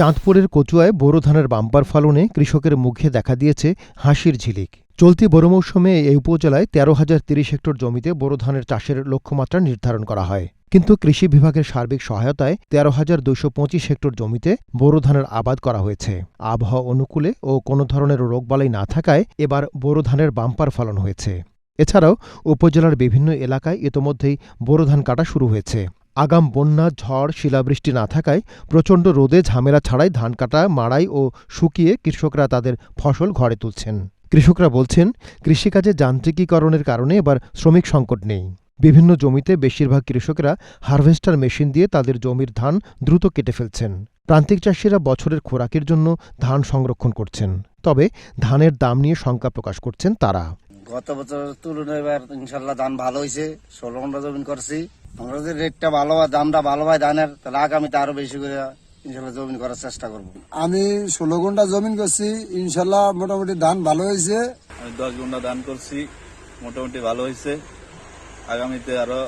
চাঁদপুরের কচুয়ায় বোরো ধানের বাম্পার ফলনে কৃষকের মুখে দেখা দিয়েছে হাসির ঝিলিক। চলতি বোরো মৌসুমে এই উপজেলায় তেরো হাজার তিরিশ হেক্টর জমিতে বোরো ধানের চাষের লক্ষ্যমাত্রা নির্ধারণ করা হয়। কিন্তু কৃষি বিভাগের সার্বিক সহায়তায় তেরো হাজার দুশো পঁচিশ হেক্টর জমিতে বোরো ধানের আবাদ করা হয়েছে। আবহাওয়া অনুকূলে ও কোনো ধরনের রোগবালাই না থাকায় এবার বোরো ধানের বাম্পার ফলন হয়েছে। এছাড়াও উপজেলার বিভিন্ন এলাকায় ইতোমধ্যেই বোরো ধান কাটা শুরু হয়েছে। আগাম বন্যা, ঝড়, শিলাবৃষ্টি না থাকায় প্রচণ্ড রোদে ঝামেলা ছাড়াই ধান কাটা, মাড়াই ও শুকিয়ে কৃষকরা তাদের ফসল ঘরে তুলছেন। কৃষকরা বলছেন, কৃষিকাজে যান্ত্রিকীকরণের কারণে এবার শ্রমিক সংকট নেই। বিভিন্ন জমিতে বেশিরভাগ কৃষকরা হারভেস্টার মেশিন দিয়ে তাদের জমির ধান দ্রুত কেটে ফেলছেন। প্রান্তিক চাষিরা বছরের খোরাকের জন্য ধান সংরক্ষণ করছেন। তবে ধানের দাম নিয়ে শঙ্কা প্রকাশ করছেন তারা। গত বছর তুলনায় এবার ইনশাল্লাহ ধান ভালো হয়েছে ষোলো ঘণ্টা জমিন করছি। আমরা যদি রেটটা ভালো হয় দামটা ভালো হয় ধানের তাহলে আগামীতে আরও বেশি করে ইনশাল্লাহ জমিন করার চেষ্টা করব। আমি ষোলো ঘণ্টা জমিন করছি ইনশাল্লাহ মোটামুটি ধান ভালো হয়েছে। আমি দশ ঘণ্টা ধান করছি মোটামুটি ভালো হয়েছে। আগামীতে আরও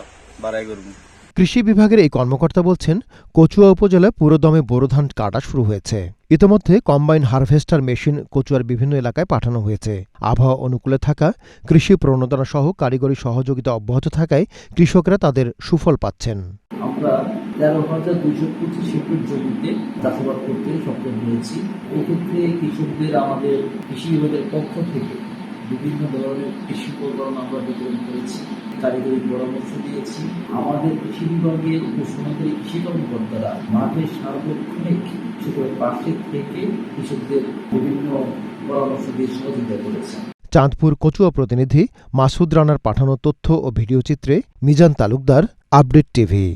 বাড়াই করব। কৃষি বিভাগের এই কর্মকর্তা বলছেন, কচুয়া উপজেলায় পুরোদমে বোরো ধান কাটা শুরু হয়েছে। ইতোমধ্যে কম্বাইন হারভেস্টার মেশিন কচুয়ার বিভিন্ন এলাকায় পাঠানো হয়েছে। আবহাওয়া অনুকূলে থাকা, কৃষি প্রণোদনা সহ কারিগরি সহযোগিতা অব্যাহত থাকায় কৃষকরা তাদের সুফল পাচ্ছেন। আমরা তেরো হাজার দুশো পঁচিশ হেক্টর জমিতে চাষাবাদ করতে সক্ষম হয়েছি। এক্ষেত্রে কৃষকদের আমাদের কৃষি বিভাগের পক্ষ থেকে বিভিন্ন ধরনের কৃষি উপকরণ আমরা বিতরণ করেছি কারিগরি পরামর্শ দিয়েছি। আমাদের কৃষি বিভাগের উপসহকারী কৃষি কর্মকর্তারা মাঠে সার্বক্ষণিক কৃষকের পাশে থেকে কৃষকদের বিভিন্ন পরামর্শ দিয়ে সহযোগিতা করেছেন। চাঁদপুর কচুয়া প্রতিনিধি মাসুদ রানার পাঠানো তথ্য ও ভিডিওচিত্রে মিজান তালুকদার, আপডেট টিভি।